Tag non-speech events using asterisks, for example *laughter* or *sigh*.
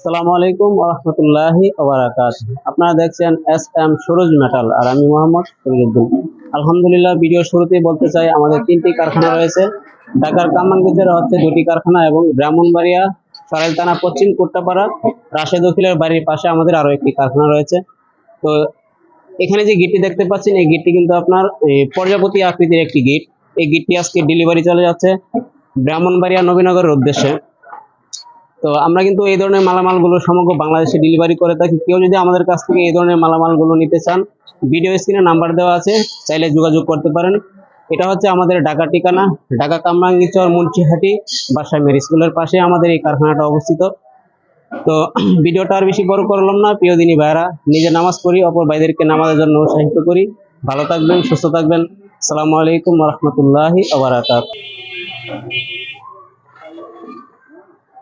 আসসালামু আলাইকুম রহমতুল্লাহি ওবারাকাত আপনারা দেখছেন এস এম সুরজ মেটাল আর আমি মোহাম্মদ ফরিদুদ্দিন আলহামদুলিল্লাহ, ভিডিও শুরুতেই বলতে চাই, আমাদের তিনটি কারখানা রয়েছে। ঢাকার কামানগঞ্জের হচ্ছে দুটি কারখানা এবং ব্রাহ্মণবাড়িয়া সরাইল থানা, পশ্চিম কোট্টাপাড়া, রাশেদ উকিলের বাড়ির পাশে আমাদের আরও একটি কারখানা রয়েছে। তো এখানে যে গিটটি দেখতে পাচ্ছেন, এই গিটটি কিন্তু আপনার প্রজাপতি আকৃতির একটি গিট। এই গিটটি আজকে ডেলিভারি চলে যাচ্ছে ব্রাহ্মণবাড়িয়া নবীনগরের উদ্দেশ্যে। তো আমরা কিন্তু এই ধরনের মালামালগুলো সমগ্র বাংলাদেশে ডেলিভারি করে থাকি। কেউ যদি আমাদের কাছ থেকে এই ধরনের মালামালগুলো নিতে চান ভিডিও স্ক্রিনে নাম্বার দেওয়া আছে, চাইলে যোগাযোগ করতে পারেন। এটা হচ্ছে আমাদের ঢাকা ঠিকানা, ঢাকা কামরাঙ্গীচর, মুন্সিহাটি, বাসায় মেরি স্কুলের পাশে আমাদের এই কারখানাটা অবস্থিত। তো *clears throat* ভিডিওটা আর বেশি বড় করলাম না। প্রিয় দিনী ভাইরা নিজে নামাজ পড়ি, অপর ভাইদেরকে নামাজের জন্য উৎসাহিত করি। ভালো থাকবেন, সুস্থ থাকবেন। আসসালামু আলাইকুম রহমতুল্লাহি আবরাকাত